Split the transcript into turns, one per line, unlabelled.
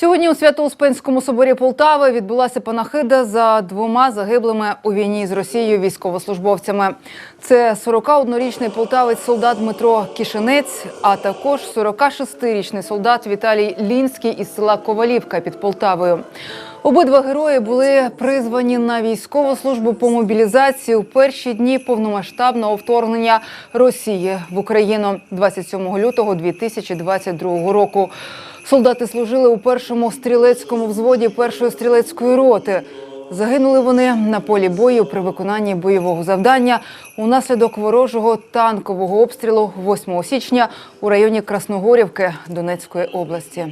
Сьогодні у Свято-Успенському соборі Полтави відбулася панахида за двома загиблими у війні з Росією військовослужбовцями. Це 41-річний полтавець солдат Дмитро Кишинець, а також 46-річний солдат Віталій Лінський із села Ковалівка під Полтавою. Обидва герої були призвані на військову службу по мобілізації у перші дні повномасштабного вторгнення Росії в Україну 27 лютого 2022 року. Солдати служили у першому стрілецькому взводі першої стрілецької роти. Загинули вони на полі бою при виконанні бойового завдання унаслідок ворожого танкового обстрілу 8 січня у районі Красногорівки Донецької області.